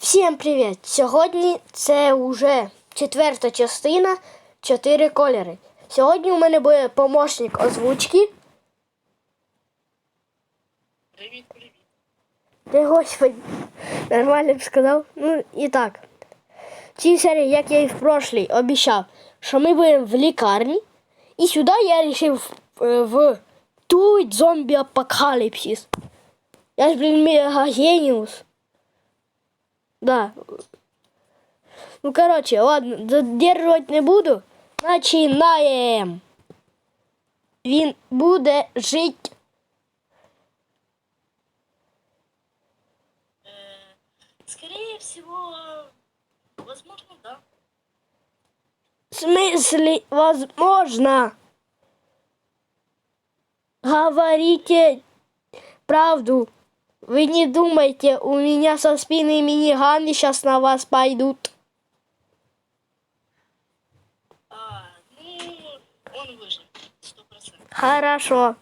Всім привіт! Сьогодні це вже четверта частина чотири кольори. Сьогодні у мене буде помощник озвучки. Привіт, привіт. Ти господи, нормально б сказав. Ну і так. В цій серії, як я і в прошлій обіцяв, що ми будемо в лікарні. І сюди я вирішив е, в туй зомбі апокаліпсис. Я ж, блін, мега геніус. Да. Ну, короче, ладно, задержувати не буду. Начинаємо. Він буде жити. Скорее всего, возможно, да. В смысле, возможно? Говорите правду. Вы не думайте, у меня со спины миниганы сейчас на вас пойдут. А, ну, выжил. Хорошо.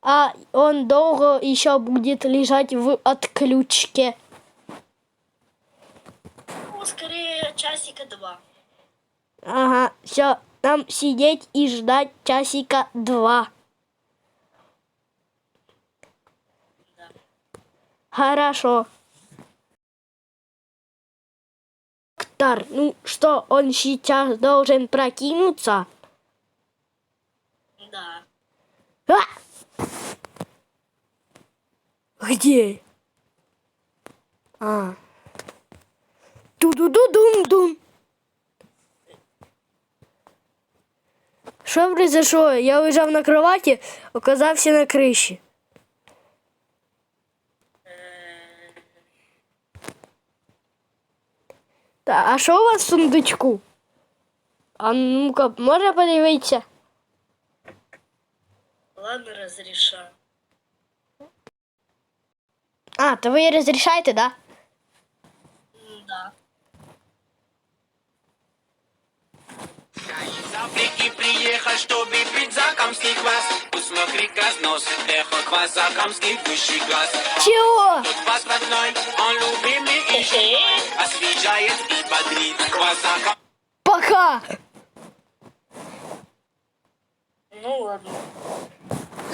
А он долго еще будет лежать в отключке. Ну, скорее, часика два. Ага, все, нам сидеть и ждать часика два. Хорошо. Доктор, ну что, он сейчас должен прокинуться? Да. А! Где? А. Ту-ду-ду-дум-дум. Що произошло? Я лежав на кроваті, оказався на криші. Э, Та, а що у вас в сундучку? А ну-ка, можна подивитися? ладно, разрешаю. А, то ви розрішаєте, да? М, Да. Я из Африки приехал, чтобы пить закамский квас. Посмотри разнос, эхо квас, закамский высший класс. Чого? Тот квас родной, он любимый и живой. Освежает и бодрит. Закам... Пока! Ну, ладно.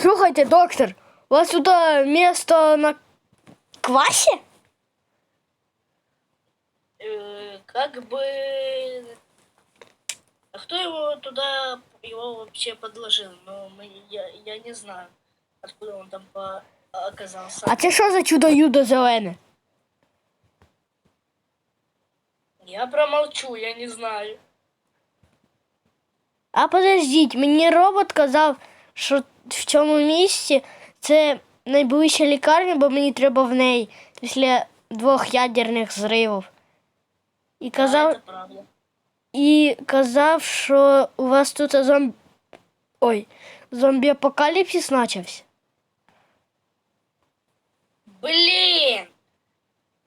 Слухайте, доктор, у вас тут а, место на квасе? Э, как бы... А кто его туда, его вообще подложил? Ну, мы, я, я не знаю, откуда он там по- оказался. А це що за чудо юдо зелене? Я промолчу, я не знаю. А подождіть, мені робот казав, що в цьому місці це найближча лікарня, бо мені треба в неї після двох ядерних зривів. І Да, казав, это правда. і казав, що у вас тут зомб... Ой, зомбі-апокаліпсис почався. Блин!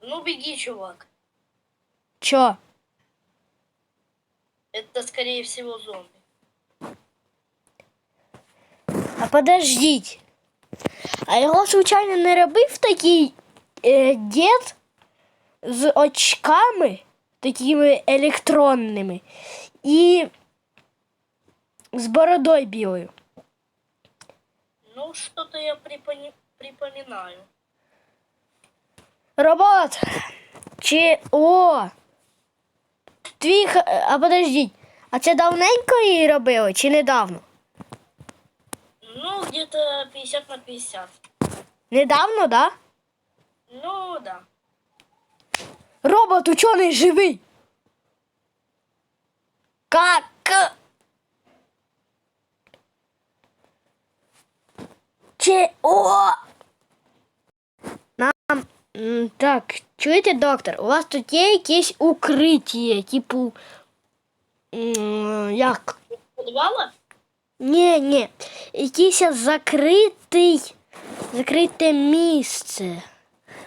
Ну беги, чувак. Чо? Это, скорее всего, зомби. А подождіть. А його, случайно, не робив такий е, дід з очками, Такими електронними, і з бородою білою. Ну, что-то я припони- припоминаю. Робот! Чи. О! Твій. А подождіть, а це давненько її робили, чи недавно? Ну, где-то 50 на 50. Недавно, да? Ну, да. Робот учений живий. Как? Че? О! Нам. м, Так, чуєте, доктор, у вас тут є якесь укриття, типу. м, Як? Подвала? Ні, ні. Якийсь закритий, закрите місце.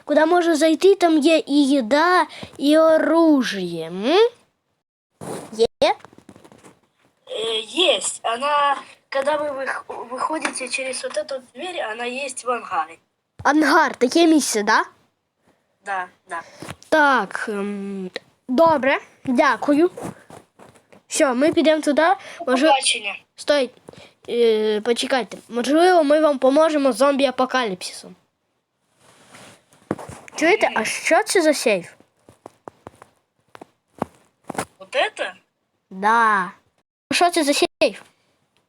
Куди можу зайти, там є і їда, і оружие. М? Є? Э, есть. Она, когда вы вых- выходите через вот эту дверь, она есть в ангаре. Ангар, таке місце, да? Да, да. Так, ем, добре, дякую. Все, ми підемо туди. Може, Побачення. стой, е, почекайте. Можливо, ми вам поможемо з зомбі-апокаліпсисом. Чуєте, а що це за сейф? Вот это? Да. Що це за сейф?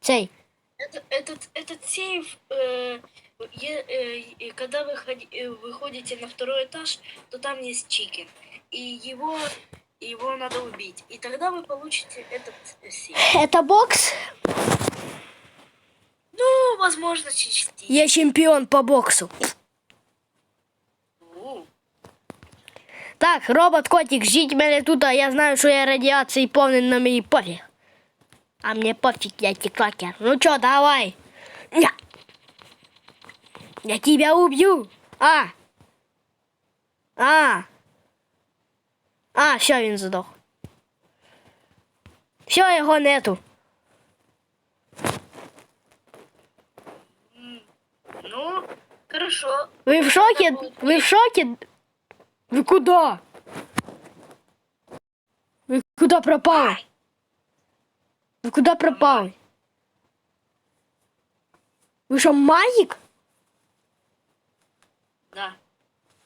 Цей. Это, этот, этот сейф, э, е- э, когда вы, ходи- э, вы ходите на второй этаж, то там есть чикен. И его, его надо убить. И тогда вы получите этот сейф. Це бокс. Ну, возможно, частично. Я чемпіон по боксу. У, Так, робот котик, жіть мене тут, а я знаю, що я радіації повний на мій пофіг. А мені пофіг, я тіктокер. Ну чо, давай. Я. Я тебя убью. А. А. А, все, він здох. Все, його нету. Ну, хорошо. Ви в шокі? Ви в шокі? Ви куди? Ви куди пропали? Ви куди пропали? Ви що, магік? Да,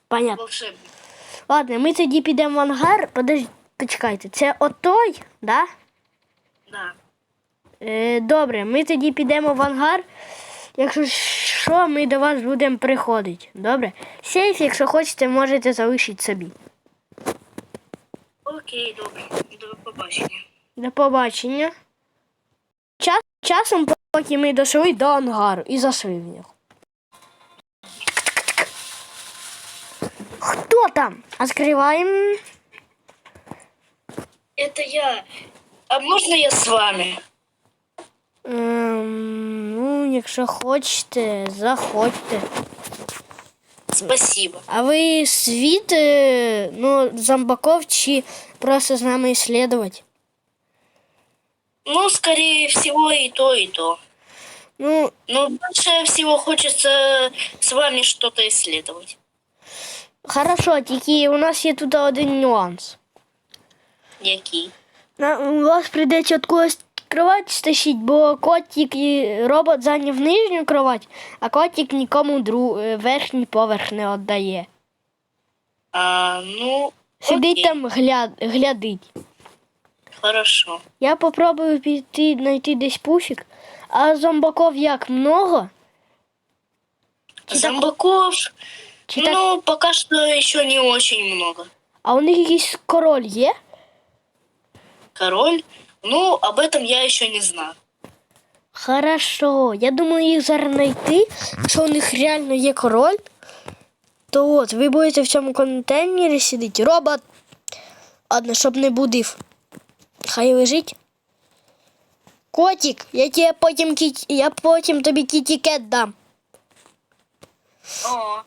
Понятно. волшебник. Ладно, ми тоді підемо в ангар. Подожди, почекайте, це отой, да? Да. Е, добре, ми тоді підемо в ангар. Якщо що, ми до вас будемо приходити. Добре? Сейф, якщо хочете, можете залишити собі. Окей, добре. До побачення. До побачення. Час, часом, поки ми дійшли до ангару і зайшли в нього. Хто там? Відкриваємо. Это я. А можно я с вами? Ем, ну, якщо хочете, заходьте. Спасибо. А ви світ, е, ну, зомбаков чи просто з нами исследовать? Ну, скорее всего, и то, и то. Ну, Но больше всего хочется с вами что-то исследовать. хорошо, тільки у нас є тут один нюанс. Який? На, у вас прийдеться от когось кровать стащить, бо котик і робот зайняв нижню кровать, а котик нікому дру, е, верхній поверх не віддає. А, ну, Сидить окей, там гля, глядить. Хорошо. Я попробую піти знайти десь пуфік, а зомбаков як много? Чи так- Зомбаков, Чи так, ну, пока что еще не очень много. а у них якийсь король є? Король, ну, об этом я еще не знаю. Хорошо, я думаю їх зараз знайти. Якщо у них реально є король, то от ви будете в цьому контейнері сидіти. Робот. Ладно, щоб не будив. Хай лежить. Котик, я тебе потім кіт... я потім тобі кітікет дам. О,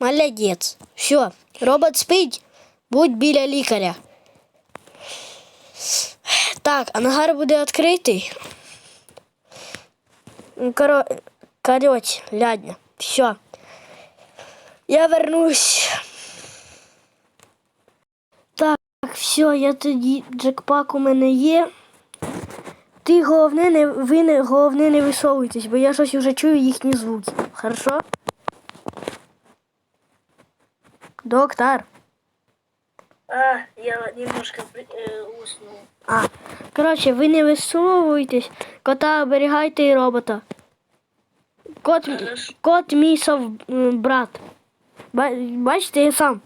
Молодець. Все, робот спить, будь біля лікаря. Так, ангар буде відкритий. Ну, Коро... Короть, лядня. Все. Я вернусь. Так, все, я тоді джекпак у мене є. Ти головне не ви не головне не висовуйтесь, бо я щось вже чую їхні звуки. Хорошо? Доктор. а, я немножко э, уснул. А, коротше, ви не висовуйтесь, кота оберігайте і робота. Кот, кот мій сов брат. Ба- Бачите, я сам.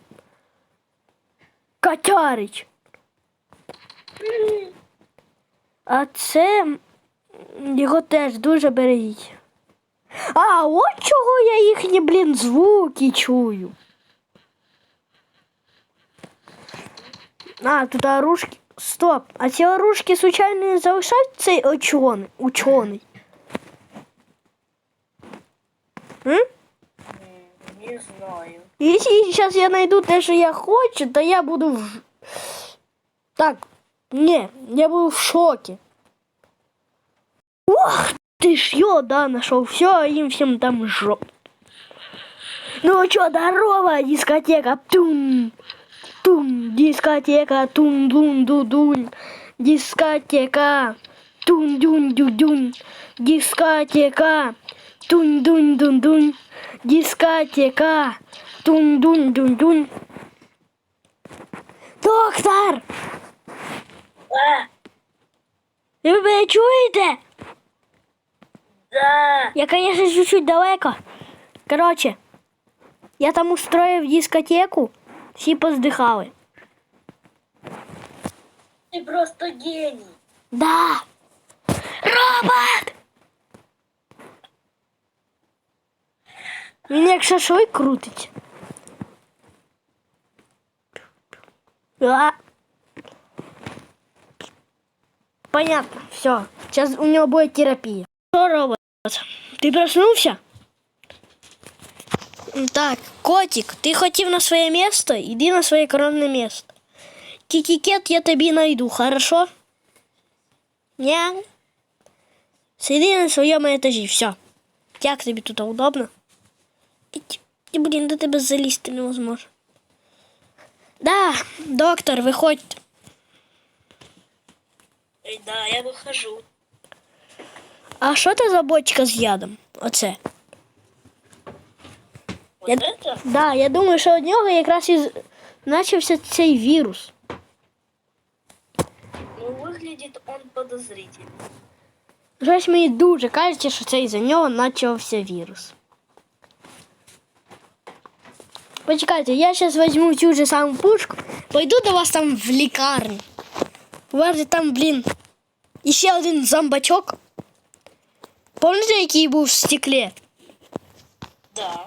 Котярич. А це його теж дуже берегіть. А, от чого я їхні, блін, звуки чую. А, тут оружки. Стоп. А ці оружки, случайно, не залишають цей учений? учений? М? М, Не знаю. Якщо зараз я знайду те, що я хочу, то я буду в... ж- Так, ні, я буду в шокі. Ох, ти ж йо, да, нашел. Все, їм всім там жоп. Ну чё, здорово, дискотека, тум, Тум, дискотека, тум, дун, ду, дун, дискотека, тун, дун, ду, дун, дискотека, тун, дун, дун, дун, дискотека, тун, дун, дун, дун. Доктор! А, Ви мене чуєте? да. Я, конечно, чуть-чуть далеко. Короче, я там устроїв дискотеку, всі поздихали. Ты просто гений. Да. Робот! Він як шашлик крутить. А. Понятно, все. Сейчас у него будет терапия. Что, робот? Ты проснулся? М, Так, котик, ты хотів на своє место, иди на своє коронне место. Китикет я тобі найду, хорошо? Ня. Сиди на своєму етажі, все. Як тобі тут удобно? Іть. І, блін, до тебе залізти невозможно. Да, доктор, виходь. Эй, да, я выхожу. А що це за бочка з ядом? Оце. Вот Я- это? Да, я думаю, що від нього якраз і з- почався цей вірус. Ну, выглядит он подозрительно. Щось мені дуже кажеться, що це із-за нього почався вірус. Почекайте, я зараз візьму цю же саму пушку, пойду до вас там в лікарню. У вас же там, блін, іще один зомбачок. Пам'ятаєте, який був в стеклі? Да.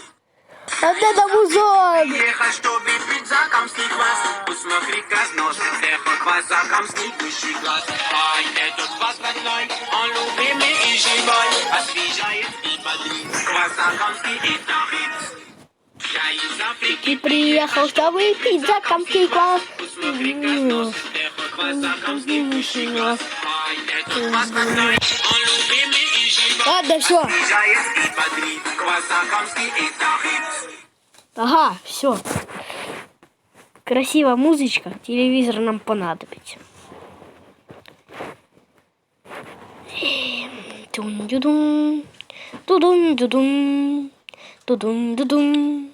И бодрит, квазакамский и приїхав, щоб пить закамський клас. Посмотри, нос, эхо квазакамский высший глаз. Ай, этот вас родной, он любимый Ладно, все. Ага, все. Красивая музычка. Телевизор нам понадобится. Тун-дю-дун. Тудун-дю-дун. Тудун-дю-дун.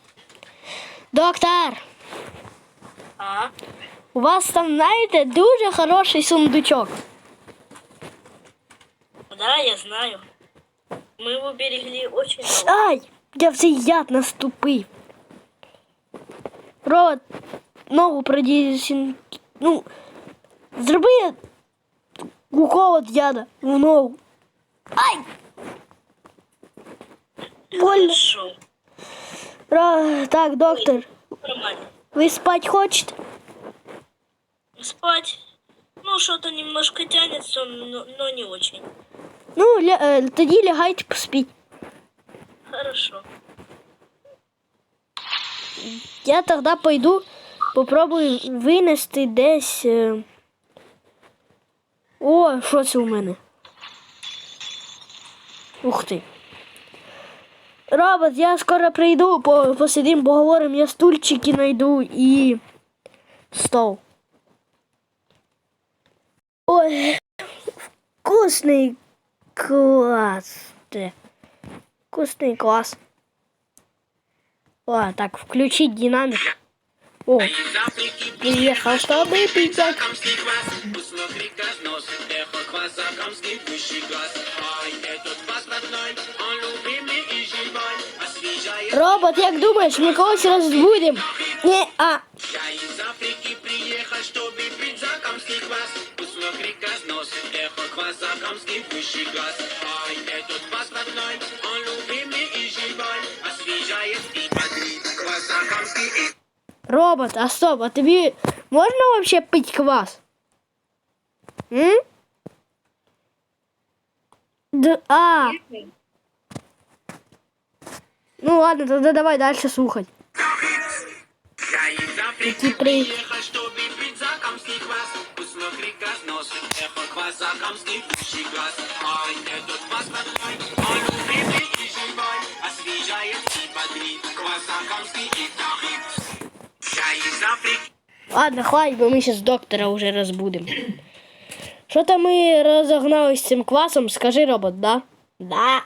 Доктор, А? у вас там, знаєте, дуже хороший сундучок. Да, я знаю. Мы его берегли очень долго. Ай, я в цей яд наступив. Робот, ногу продісін. Ну, зроби укол від яда в ногу. Ай! Больно. Хорошо. Ра- Так, доктор, Нормально. ви спать хочете? Спать. Ну, что-то немножко тянется, но, но не очень. Ну, ля- е, тоді лягайте поспіть. Хорошо. Я тоді пойду, попробую винести десь. е, О, що це у мене? Ух ти. Робот, я скоро прийду, по- посидим, поговоримо, я стульчики знайду і стол. Ой, вкусний клас. Де? Вкусний клас. О, так, включить динамик. О, приехал, чтобы пить зак- Закамский квас, посмотри, нос, эхо квазакамский высший глаз. Квазакамский высший глаз. Ай, этот вас родной, он любимый и живой, освежает. Закамский и Робот, а стоп, а тобі можна вообще пить квас? М? Д- а, ну ладно, тогда давай дальше слухать. Я из Африки при- приехал, чтобы пить закамский квас. Вкусно прикосносен, закамский пущий глаз. Ай, этот квас родной, он любимый и живой, освежает и бодрит. Квас закамский и тахит. Я из Африки Ладно, хватит, ми зараз доктора вже розбудемо. Що там ми розогнались з цим квасом, скажи робот, да? Да.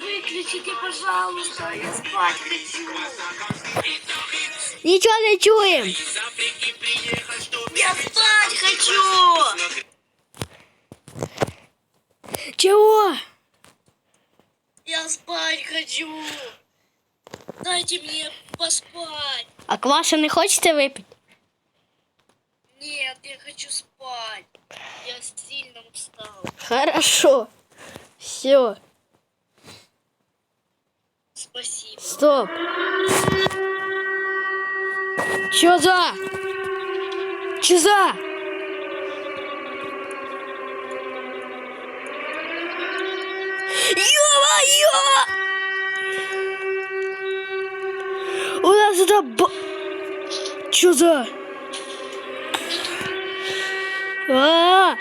Выключите, пожалуйста, я спать хочу. Нічого не чуємо. Чтобы Я спать хочу. Чого? Я спать хочу. Дайте мне поспать. А кваса не хочете випити? Нет, я хочу спать. Я сильно устал. Хорошо. Все, Спасибо. стоп. Чё за? Чё за? Ё-моё! У нас это... б- Чё за? А!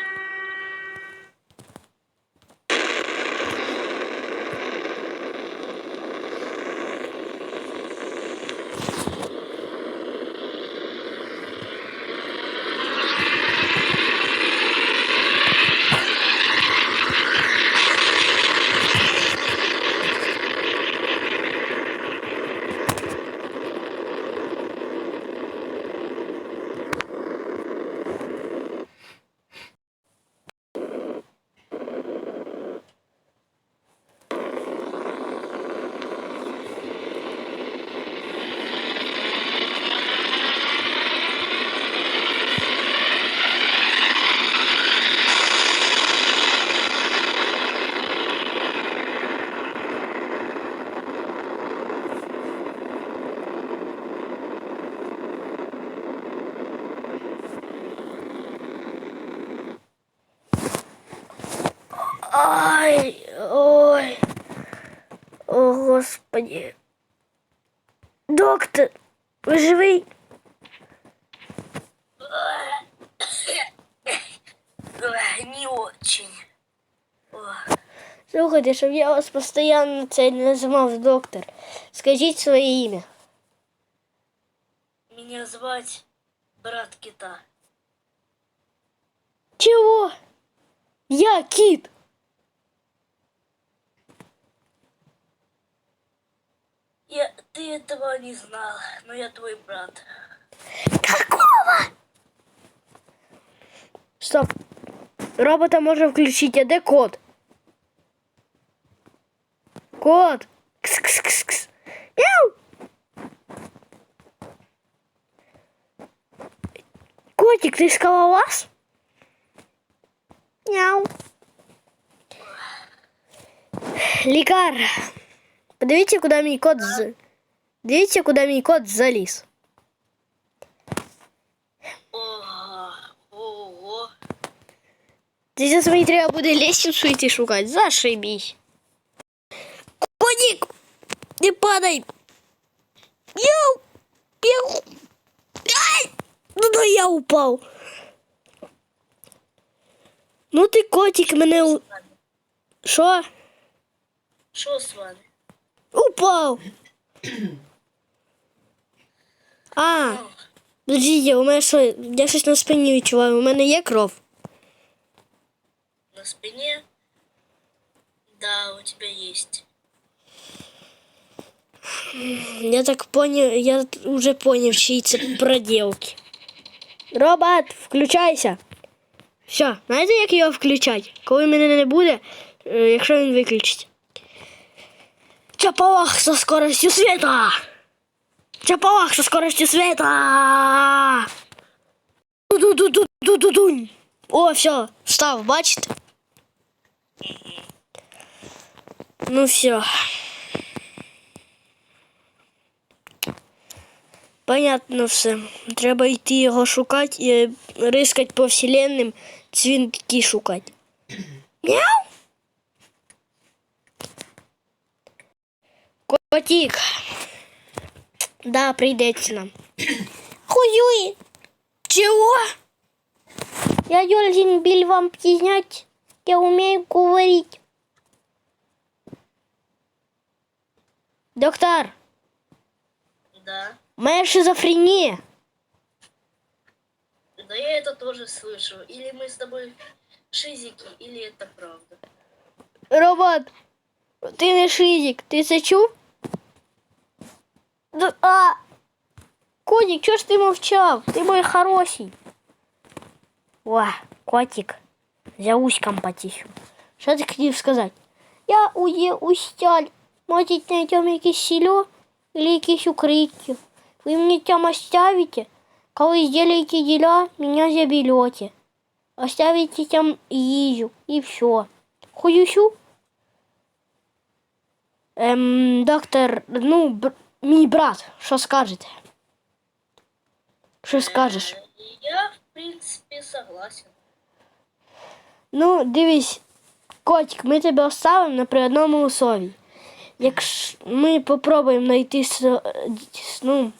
Ай, ой. О, Господи. Доктор, ви живий? Эх, Не очень. Ох, Слухайте, щоб я вас постійно це не називав доктор. Скажіть своє ім'я. Меня звать брат кита. Чого? Я кіт. Я, ты этого не знал, но я твой брат. Какого? Стоп. Робота можна включити, а де код? Код. Кс-кс-кс-кс. Мяу. Котик, ты скалолаз? Мяу. Лікар. Подивіться, куди мій кот з... Дивіться, куди мій кот заліз. Ого, ого. Ти зараз мені треба буде лестницю йти шукати. Зашибісь. Коник! Не падай! Яу! Яу! Ай! Ну да я упав. Ну ти котик мене у... Що? Что с вами? Упав. А, подождите, у мене що, я щось на спині відчуваю, у мене є кров. На спине? Да, у тебя есть. Я так понял, я уже понял, чиї це проделки. Робот, включайся. Все, знаєте, як його включати? Коли мене не буде, е, якщо він виключить. Чапалах со скоростю света! Чапалах со скоростю света! Ду-ду-ду-ду-ду-дунь. О, все, став, бачите? Ну все. Понятно все. Треба йти його шукати і рискати по вселенним, цвінки шукати. Мяу! Котик. Да, прийдеться нам. Хуюй! Чего? Я должен был вам признать, я умею говорить. Доктор, Да. мене шизофрения. Да я это тоже слышу. Или мы с тобой шизики, или это правда. Робот, ти не шизик, ти це чув? Да, а! Котик, чого ж ти мовчав? Ти мой хороший. О, котик, за уськом потішу. Що ти хотів сказати? Я ує устяль. Може, знайдемо якесь село или якесь укриття. Ви мені там оставите, коли сделаете дела, меня заберете. Оставите там їжу і все. Хуюсю? Ем, доктор, ну, бр- мій брат, що скажете? Що скажеш? Э, Я, в принципе, согласен. Ну, дивись, котик, ми тебе оставимо на при одному услові. Якщо ми попробуємо знайти ну,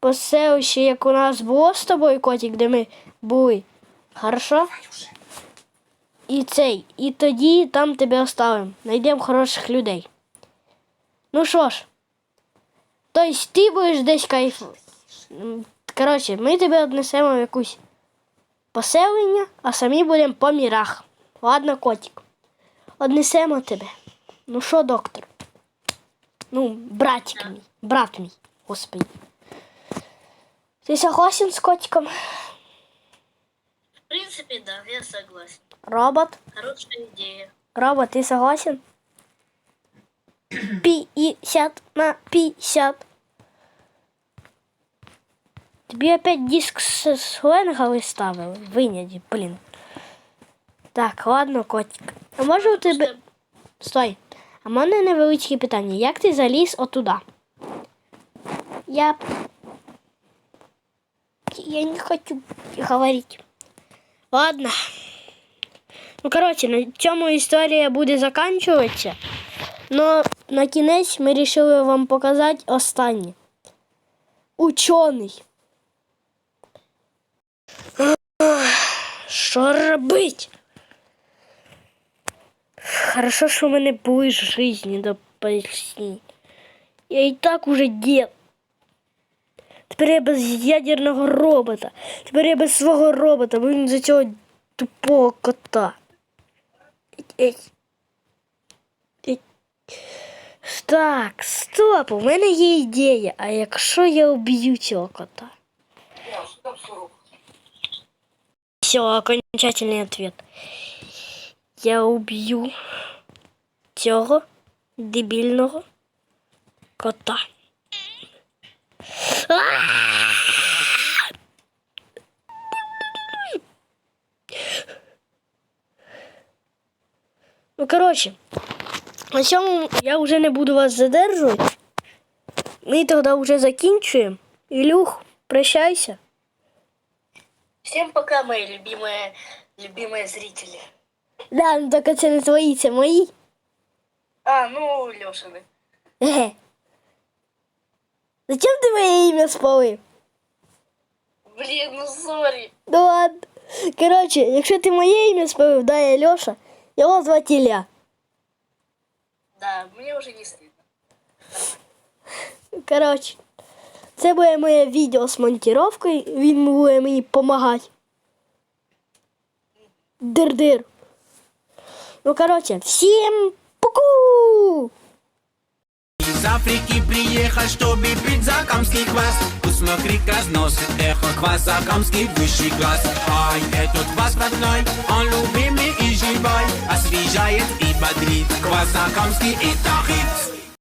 поселище, як у нас було з тобою, котик, де ми були. Хорошо? І цей, і тоді там тебе оставимо. Знайдемо хороших людей. Ну що ж, тобто ти будеш десь кайф. Коротше, ми тебе віднесемо в якусь поселення, а самі будемо по мірах. Ладно, котик. Однесемо тебе. Ну що, доктор? Ну, братик мій, брат мій, господи. Ти согласен з котиком? В принципе, да, я согласен. Робот? Хорошая идея. Робот, ты согласен? 50 на 50. Тобі опять диск з сленга виставили. Виняді, блін. Так, ладно, котик. А може у тебе. Просто Стой. А в мене невеличке питання. Як ти заліз отуда? Я. Я не хочу говорити. Ладно. Ну, коротше, на цьому історія буде закінчуватися. Но на кінець ми вирішили вам показати останнє. Учений. Що робить? Хорошо, що в мене були жизни до пісні. Я і так уже дід. Тепер я без ядерного робота. Тепер я без свого робота, бо він за цього тупого кота. Ей. Ей. Так, стоп, у мене є ідея. А якщо я уб'ю цього кота? Все, окончательный ответ. Я уб'ю цього дебільного кота. А! Ну, коротше, на цьому я вже не буду вас задержувати. Ми тоді вже закінчуємо. Ілюх, прощайся. Всем пока, мои любимые, любимые зрители. Да, ну тільки це не твої, це мої. А, ну, Лешины. Еге. Зачем ти моє ім'я спалив? Блин, ну сори. Ну ладно. Коротше, якщо ти моє ім'я спалив, да, я Льоша, його звати Ілля. Да, мне уже не стыдно. Коротше, це буде моє відео з монтировкою, він буде мені допомагати. Дир-дир. Ну, коротше, всім пуку! Из Африки приехал, чтобы пить закамский квас Вкусно крик разносит эхо квасакамский высший класс Ай, этот квас родной, он любимый и живой Освежает и бодрит, квасакамский это хит